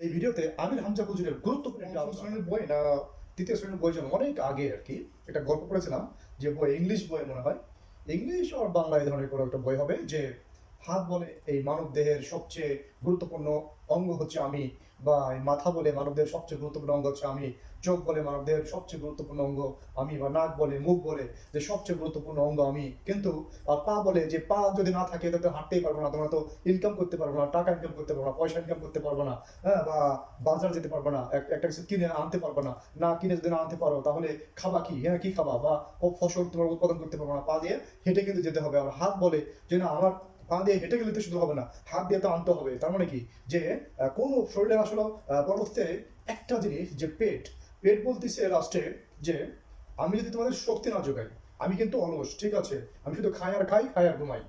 এই ভিডিওতে আমির হামজা হুজুরের গুরুত্বপূর্ণ একটি আলোচনা শ্রেণির বই না তৃতীয় শ্রেণির বই যেমন অনেক আগে আর কি একটা গল্প করেছিলাম যে বই ইংলিশ বই মনে হয়। ইংলিশ আর বাংলা এই ধরনের কোনো একটা বই হবে যে হাত বলে এই মানব দেহের সবচেয়ে গুরুত্বপূর্ণ অঙ্গ হচ্ছে আমি, বা মাথা বলে মানবদেহের সবচেয়ে গুরুত্বপূর্ণ অঙ্গ হচ্ছে আমি, চোখ বলে মানবদেহের সবচেয়ে গুরুত্বপূর্ণ অঙ্গ আমি, বা নাক বলে, মুখ বলে যে সবচেয়ে গুরুত্বপূর্ণ অঙ্গ আমি। কিন্তু পা বলে যে পা যদি না থাকে, তাহলে হাঁটতেই পারব না, তোমরা তো ইনকাম করতে পারব না, টাকা ইনকাম করতে পারব না, পয়সা ইনকাম করতে পারব না হ্যাঁ বা বাজার যেতে পারব না একটা কিছু কিনে আনতে পারব না না কিনে যদি না আনতে পারো, তাহলে খাবা কি? হ্যাঁ কি খাবা? বা ফসল তোমার উৎপাদন করতে পারব না, পা দিয়ে হেঁটে কিন্তু যেতে হবে। আর হাত বলে যে না, আমার পা দিয়ে হেঁটে গেলে তো শুধু হবে না, হাত দিয়ে তো আনতে হবে। তার মানে কি? যে কোন শরীরে আসলে পরবর্তীতে একটা জিনিস, যে পেট পেট বলতেছে লাস্টে যে, আমি যদি তোমাদের শক্তি না যোগাই, আমি কিন্তু অলস, ঠিক আছে? আমি শুধু খাই আর খাই খাই আর ঘুমাই।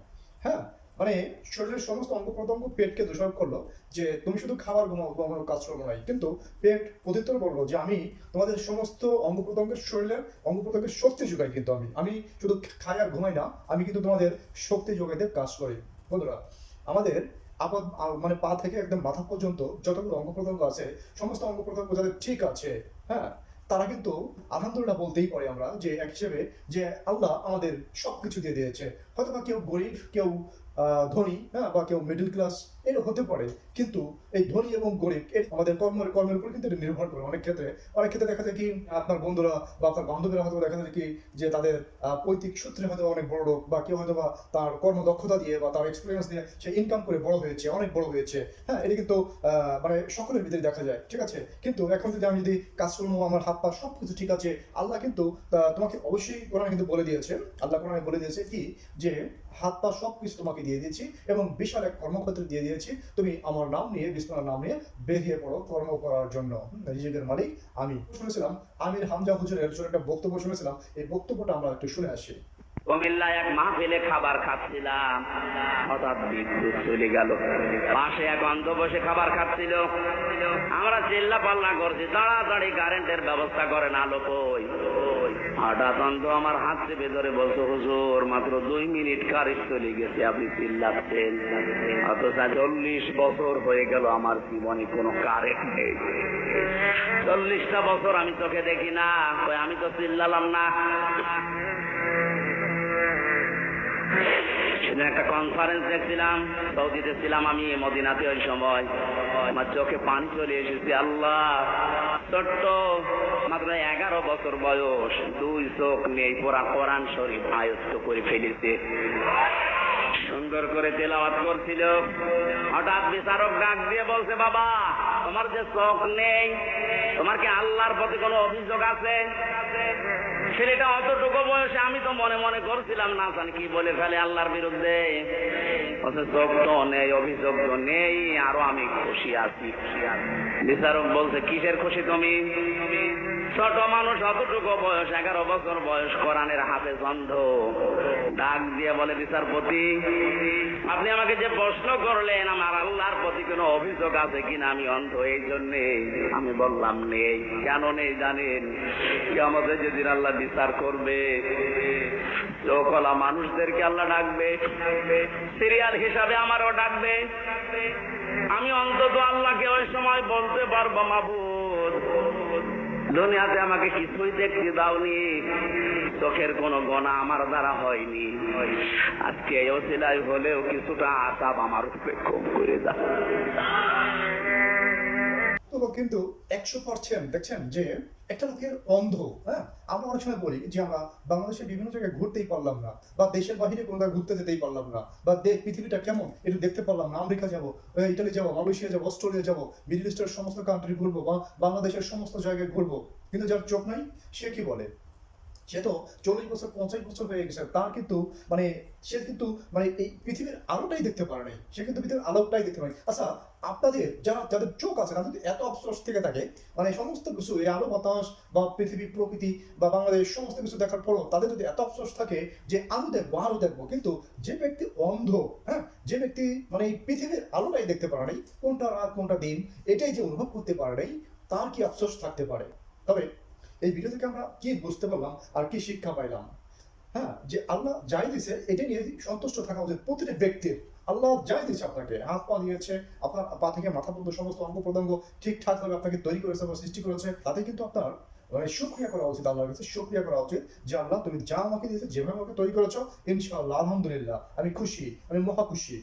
হ্যাঁ? মানে শরীরের সমস্ত অঙ্গ প্রত্যঙ্গ পেটকে দোষারোপ করল যে তুমি শুধু খাবার ঘুমাও ঘুমানোর কাজ করব নাই কিন্তু পেট প্রত্যুত্তর করল যে আমি তোমাদের সমস্ত অঙ্গ প্রত্যঙ্গের শরীরের অঙ্গ প্রত্যঙ্গের শক্তি যোগাই কিন্তু আমি। আমি শুধু খাই আর ঘুমাই না, আমি কিন্তু তোমাদের শক্তি যোগাইতে কাজ করি। বন্ধুরা, আমাদের আপাত মানে পা থেকে একদম মাথা পর্যন্ত যতগুলো অঙ্গ প্রত্যঙ্গ আছে, সমস্ত অঙ্গ প্রত্যঙ্গ যাদের ঠিক আছে হ্যাঁ? তারা কিন্তু আলহামদুলিল্লাহ বলতেই পারি আমরা যে এক হিসেবে যে আল্লাহ আমাদের সবকিছু দিয়ে দিয়েছে। হয়তো বা কেউ গরিব, কেউ আহ, ধনী হ্যাঁ বা কেউ মিডল ক্লাস এর হতে পারে। কিন্তু এই ধনী এবং গরিব, এর আমাদের কর্মের কর্মের উপর কিন্তু এটা নির্ভর করে অনেক ক্ষেত্রে। অনেক ক্ষেত্রে দেখা যায় কি, আপনার বন্ধুরা বা আপনার বান্ধবীরা হয়তো দেখা যায় কি, যে তাদের পৈতৃক সূত্রে হয়তো অনেক বড় লোক বা কেউ হয়তো বা তার কর্মদক্ষতা দিয়ে বা তার এক্সপিরিয়েন্স দিয়ে সে ইনকাম করে বড় হয়েছে, অনেক বড় হয়েছে। হ্যাঁ এটা কিন্তু মানে সকলের ভিতরে দেখা যায়, ঠিক আছে? কিন্তু এখন যদি আমি যদি কাজকর্ম, আমার হাত পা সব কিছু ঠিক আছে, আল্লাহ কিন্তু তোমাকে অবশ্যই কোরআন কিন্তু বলে দিয়েছে, আল্লাহ কোরআনে বলে দিয়েছে কি, যে হাত পা সব কিছু তোমাকে দিয়ে দিয়েছি এবং বিশাল এক কর্মক্ষেত্র দিয়ে দিয়েছি। তুমি আমার নাম নিয়ে বিষ্ণুর নাম নিয়ে বেরিয়ে পড়ো, কর্ম করার জন্য। নিজেদের মালিক আমি। শুনেছিলাম আমির হামজা হুজুরের ছোট একটা বক্তব্য শুনেছিলাম। এই বক্তব্যটা আমরা একটু শুনে আসি। কুমিল্লায় এক মাহফিলে খাবার খাচ্ছিলাম। হঠাৎ বিদ্যুৎ চলে গেল। পাশে এক অন্ধ বসে খাবার খাচ্ছিল। আমরা চিল্লা পাল্লা করছি। তাড়াতাড়ি কারেন্টের ব্যবস্থা করেন আলো কই। হঠাৎ অন্ধ আমার হাত চেপে ধরে বলতো হুজুর, মাত্র দুই মিনিট কারেন্ট চলে গেছে, আপনি চিল্লাচ্ছেন? অথচ চল্লিশ বছর হয়ে গেল আমার জীবনে কোনো কারেন্ট নেই। চল্লিশটা বছর আমি তোকে দেখি না আমি তো চিল্লালাম না। সেদিন একটা কনফারেন্স দেখছিলাম সৌদিতে ছিলাম আমি মদিনাতে ওই সময়। আমার চোখে পানি চলে এসেছে, আল্লাহ! ছোট্ট, মাত্র এগারো বছর বয়স, দুই চোখ নেই, পুরা কোরআন শরীফ আয়ত্ত করে ফেলেছে। সুন্দর করে তেলাওয়াত করছিল। হঠাৎ বিচারক ডাক দিয়ে বলছে, বাবা, তোমার যে চোখ নেই, তোমার কি আল্লাহর প্রতি কোনো অভিযোগ আছে? ছেলেটা অতটুকু বয়সে আমি তো মনে মনে করছিলাম, না জানি কি বলে ফেলে আল্লাহর বিরুদ্ধে। তো নেই, অভিযোগ তো নেই, আরও আমি খুশি আছি বিচারক বলছে, কিসের খুশি তুমি? ছোট মানুষ অতটুকু বয়স, এগারো বছর বয়স, কোরআনের হাতে বন্ধ ডাক দিয়ে বলে, বিচারপতি, আপনি আমাকে যে প্রশ্ন করলেন, আমার আল্লাহর প্রতি কোনো অভিযোগ আছে কিনা? আমি অন্ধ, এই জন্যে আমি বললাম, নেই। কেন নেই জানেন? কি আমাদের যেদিন আল্লাহ বিচার করবে। চোখলা মানুষদেরকে আল্লাহ ডাকবে। সিরিয়াল হিসাবে আমারও ডাকবে। আমি অন্তত আল্লাহকে ওই সময় বলতে পারব, মাবুদ। দুনিয়াতে আমাকে কিছুই দেখতে দাওনি। চোখের কোনো গোনা আমার দ্বারা হয়নি। আজকে এই অসিলাই হলেও কিছুটা আসাব আমার উপরে কম করে তো কিন্তু একশো পার্সেন্ট দেখছেন যে একটা লোকের অন্ধ হ্যাঁ? আমরা অনেক সময় বলি যে আমরা বাংলাদেশের বিভিন্ন জায়গায় ঘুরতেই পারলাম না, বা দেশের বাহিরে কোনো ঘুরতে যেতেই পারলাম না, বা পৃথিবীটা কেমন এটু দেখতে পারলাম না, আমেরিকা যাব ইটালি যাব, মালয়েশিয়া যাব, অস্ট্রেলিয়া যাব, মিডল ইস্টের সমস্ত কান্ট্রি ঘুরবো, বা বাংলাদেশের সমস্ত জায়গায় ঘুরবো। কিন্তু যার চোখ নাই, সে কি বলে? সে তো চল্লিশ বছর, পঞ্চাশ বছর হয়ে গেছে। তার কিন্তু মানে সে কিন্তু মানে এই পৃথিবীর আলোটাই দেখতে পারে নাই। সে কিন্তু পৃথিবীর আলোটাই দেখতে পারে আচ্ছা আপনাদের যারা যাদের চোখ আছে, তারা যদি এত অফসোস থেকে থাকে মানে সমস্ত কিছু, এই আলো, বাতাস বা পৃথিবী, প্রকৃতি বা বাংলাদেশ, সমস্ত কিছু দেখার পরও তাদের যদি এত অফসোস থাকে যে আলো দেখব আলো দেখব, কিন্তু যে ব্যক্তি অন্ধ হ্যাঁ যে ব্যক্তি মানে পৃথিবীর আলোটাই দেখতে পারে নাই, কোনটা রাত, কোনটা দিন, এটাই যে অনুভব করতে পারে নাই, তার কি আফসোস থাকতে পারে? তবে এই ভিডিও থেকে আমরা কি বুঝতে পারলাম আর কি শিক্ষা পাইলাম? হ্যাঁ যে আল্লাহ যাই দিছে, এটা নিয়ে সন্তুষ্ট থাকা উচিত প্রতিটি ব্যক্তির। আল্লাহ যাই দিয়েছে আপনাকে, হাত পা দিয়েছে, আপনার পা থেকে মাথা পর্যন্ত সমস্ত অঙ্গ প্রত্যঙ্গ ঠিকঠাক ভাবে আপনাকে তৈরি করেছে বা সৃষ্টি করেছে, তাতে কিন্তু আপনার মানে সুক্রিয়া করা উচিত আল্লাহর কাছে, সুক্রিয়া করা উচিত যে আল্লাহ তুমি যা আমাকে দিয়েছে, যেভাবে আমাকে তৈরি করেছ, ইনশাআল্লাহ, আলহামদুলিল্লাহ, আমি খুশি, আমি মহা খুশি।